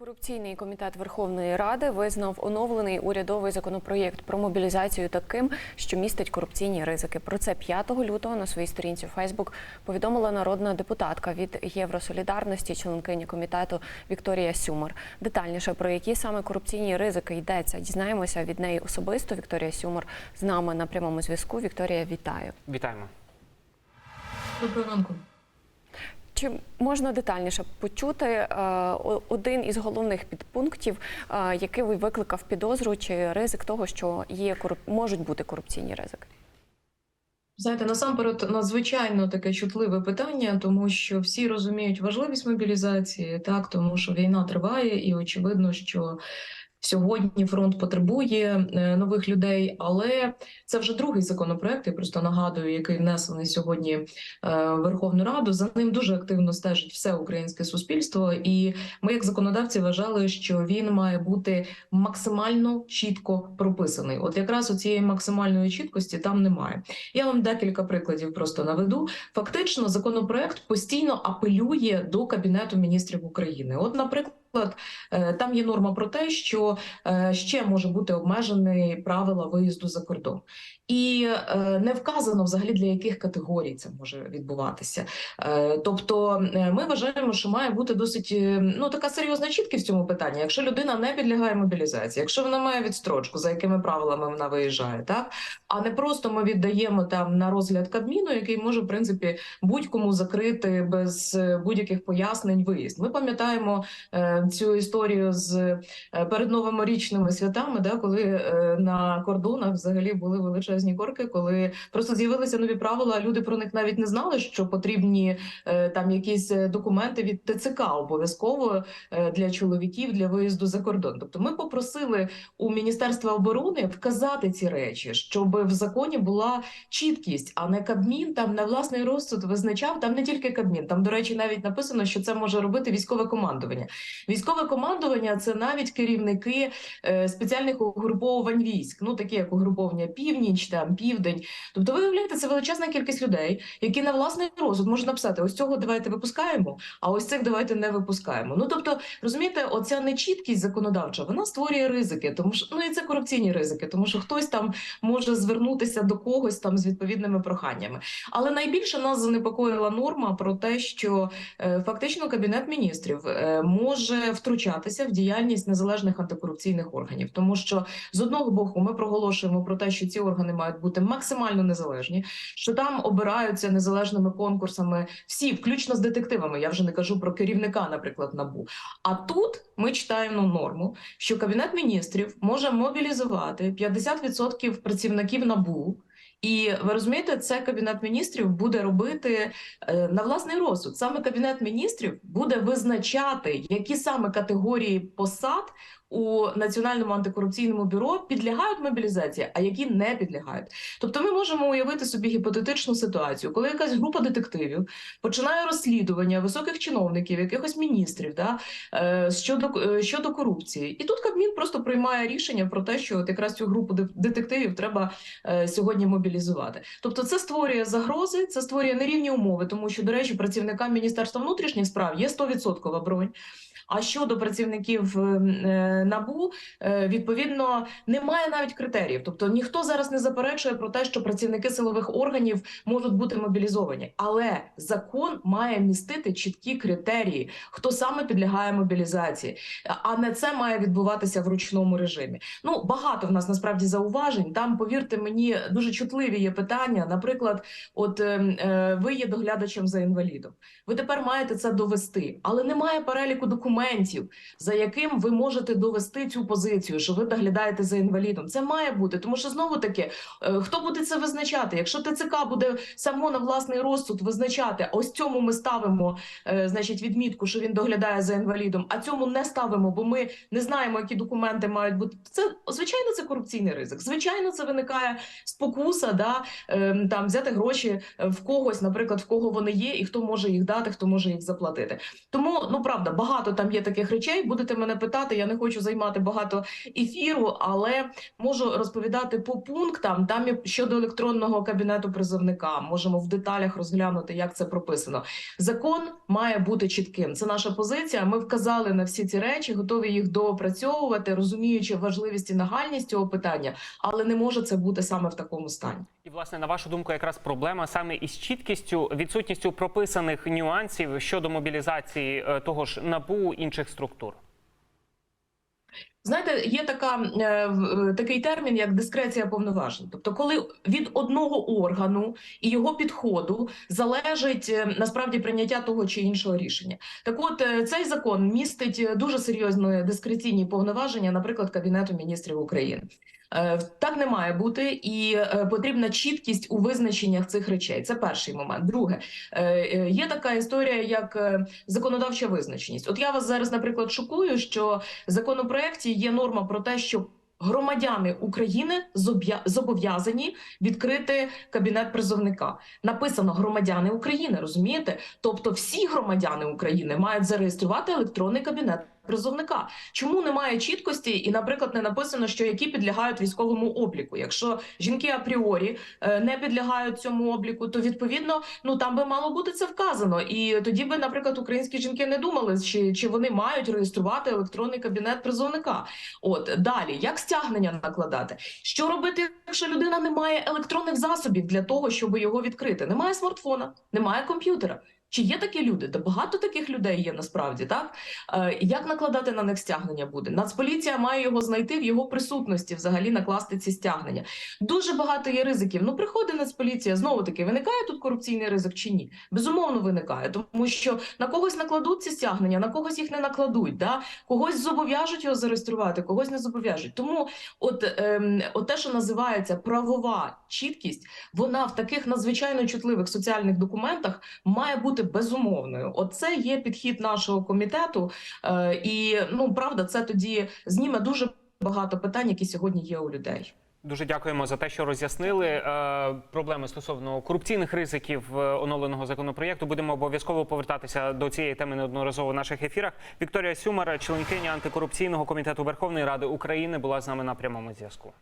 Антикорупційний комітет Верховної Ради визнав оновлений урядовий законопроєкт про мобілізацію таким, що містить корупційні ризики. Про це 5 лютого на своїй сторінці у Фейсбук повідомила народна депутатка від Євросолідарності, членкиня комітету Вікторія Сюмар. Детальніше про які саме корупційні ризики йдеться, дізнаємося від неї особисто. Вікторія Сюмар з нами на прямому зв'язку. Вікторія, вітаю. Вітаємо. Доброго ранку. Чи можна детальніше почути е, один із головних підпунктів, е, який ви викликав підозру, чи ризик того, що є можуть бути корупційні ризики? Знаєте, насамперед надзвичайно таке чутливе питання, тому що всі розуміють важливість мобілізації, так тому що війна триває, і очевидно, що сьогодні фронт потребує е, нових людей. Але це вже другий законопроект. Я просто нагадую, який внесений сьогодні е, в Верховну Раду. За ним дуже активно стежить все українське суспільство, і ми, як законодавці, вважали, що він має бути максимально чітко прописаний. От якраз у цієї максимальної чіткості там немає. Я вам декілька прикладів просто наведу. Фактично, законопроект постійно апелює до кабінету міністрів України. От, наприклад. Е, Там є норма про те, що е, ще може бути обмежений правила виїзду за кордон, і е, не вказано взагалі для яких категорій це може відбуватися. Тобто, ми вважаємо, що має бути досить ну така серйозна чіткість в цьому питанні. Якщо людина не підлягає мобілізації, якщо вона має відстрочку, за якими правилами вона виїжджає, так а не просто ми віддаємо там на розгляд Кабміну, який може в принципі будь-кому закрити без будь-яких пояснень виїзд. Ми пам'ятаємо цю історію з е, перед новорічними святами, да, коли е, на кордонах взагалі були величезні корки, коли просто з'явилися нові правила. а Люди про них навіть не знали, що потрібні е, там якісь документи від ТЦК обов'язково для чоловіків для виїзду за кордон. Тобто, ми попросили у Міністерства оборони вказати ці речі, щоб в законі була чіткість, а не Кабмін там на власний розсуд визначав. Там не тільки Кабмін, там, до речі, навіть написано, що це може робити військове командування. Військове командування це навіть керівники е, спеціальних угруповувань військ, ну такі як угруповання Північ, там Південь. Тобто, ви уявляєте, це величезна кількість людей, які на власний розсуд можуть написати: ось цього давайте випускаємо, а ось цих давайте не випускаємо. Ну тобто, розумієте, оця нечіткість законодавча вона створює ризики, тому що ну і це корупційні ризики, тому що хтось там може звернутися до когось там з відповідними проханнями. Але найбільше нас занепокоїла норма про те, що е, фактично кабінет міністрів е, втручатися в діяльність незалежних антикорупційних органів, тому що з одного боку ми проголошуємо про те, що ці органи мають бути максимально незалежні, що там обираються незалежними конкурсами всі, включно з детективами. Я вже не кажу про керівника, наприклад, набу. А тут ми читаємо норму, що кабінет міністрів може мобілізувати 50% працівників набу. І ви розумієте, це кабінет міністрів буде робити е, на власний розсуд. Саме кабінет міністрів буде визначати, які саме категорії посад у національному антикорупційному бюро підлягають мобілізації, а які не підлягають. Тобто, ми можемо уявити собі гіпотетичну ситуацію, коли якась група детективів починає розслідування високих чиновників, якихось міністрів, да, е, щодо, е, щодо корупції, і тут Кабмін просто приймає рішення про те, що от якраз цю групу детективів треба сьогодні мобілізувати. Тобто, це створює загрози, це створює нерівні умови, тому що, до речі, працівникам Міністерства внутрішніх справ є 100% бронь. А щодо працівників е, е, набу, е, відповідно, немає навіть критеріїв. Тобто ніхто зараз не заперечує про те, що працівники силових органів можуть бути мобілізовані, але закон має містити чіткі критерії, хто саме підлягає мобілізації, а не це має відбуватися в ручному режимі. Ну багато в нас насправді зауважень. Там, повірте мені, дуже чутливі є питання. Наприклад, от е, е, ви є доглядачем за інвалідом. Ви тепер маєте це довести, але немає переліку документів, за яким ви можете довести цю позицію, що ви доглядаєте за інвалідом. Це має бути, тому що знову таки, е, хто буде це визначати? Якщо ТЦК буде само на власний розсуд визначати, ось цьому ми ставимо, е, значить, відмітку, що він доглядає за інвалідом, а цьому не ставимо, бо ми не знаємо, які документи мають бути. Це звичайно, це корупційний ризик. Звичайно, це виникає спокуса, да е, там взяти гроші е, в когось, наприклад, в кого вони є, і хто може їх дати, хто може їх заплатити. Тому ну правда, багато там є таких речей. Будете мене питати. Я не хочу займати багато ефіру, але можу розповідати по пунктам. Там щодо електронного кабінету призовника. Можемо в деталях розглянути, як це прописано. Закон має бути чітким. Це наша позиція. Ми вказали на всі ці речі, готові їх доопрацьовувати, розуміючи важливість і нагальність цього питання, але не може це бути саме в такому стані. І власне на вашу думку, якраз проблема саме із чіткістю, відсутністю прописаних нюансів щодо мобілізації е, того ж набу інших структур. Знаєте, є така е, е, такий термін, як дискреція повноважень. Тобто, коли від одного органу і його підходу залежить е, насправді прийняття того чи іншого рішення. Так, от цей закон містить дуже серйозні дискреційні повноваження, наприклад, Кабінету міністрів України. Так не має бути, і потрібна чіткість у визначеннях цих речей. Це перший момент. Друге, є така історія, як законодавча визначеність. От я вас зараз, наприклад, шокую, що в законопроекті є норма про те, що громадяни України зобов'язані відкрити кабінет призовника. Написано громадяни України, розумієте? Тобто всі громадяни України мають зареєструвати електронний кабінет. Призовника чому немає чіткості, і, наприклад, не написано, що які підлягають військовому обліку. Якщо жінки апріорі е, не підлягають цьому обліку, то відповідно ну там би мало бути це вказано. І тоді би, наприклад, українські жінки не думали, чи, чи вони мають реєструвати електронний кабінет призовника. От далі, як стягнення накладати? Що робити, якщо людина не має електронних засобів для того, щоб його відкрити? Немає смартфона, немає комп'ютера. Чи є такі люди? Та багато таких людей є насправді, так? Е, як накладати на них стягнення буде? Нацполіція має його знайти в його присутності, взагалі накласти ці стягнення. Дуже багато є ризиків. Ну, приходить Нацполіція, знову таки, виникає тут корупційний ризик чи ні? Безумовно, виникає, тому що на когось накладуть ці стягнення, на когось їх не накладуть. Да? Когось зобов'яжуть його зареєструвати, когось не зобов'яжуть. Тому, от, ем, от те, що називається правова чіткість, вона в таких надзвичайно чутливих соціальних документах має бути безумовною. Оце є підхід нашого комітету, е, і ну правда, це тоді зніме дуже багато питань, які сьогодні є у людей. Дуже дякуємо за те, що роз'яснили е, проблеми стосовно корупційних ризиків е, оновленого законопроєкту. Будемо обов'язково повертатися до цієї теми неодноразово в наших ефірах. Вікторія Сюмар, членкиня антикорупційного комітету Верховної Ради України, була з нами на прямому зв'язку.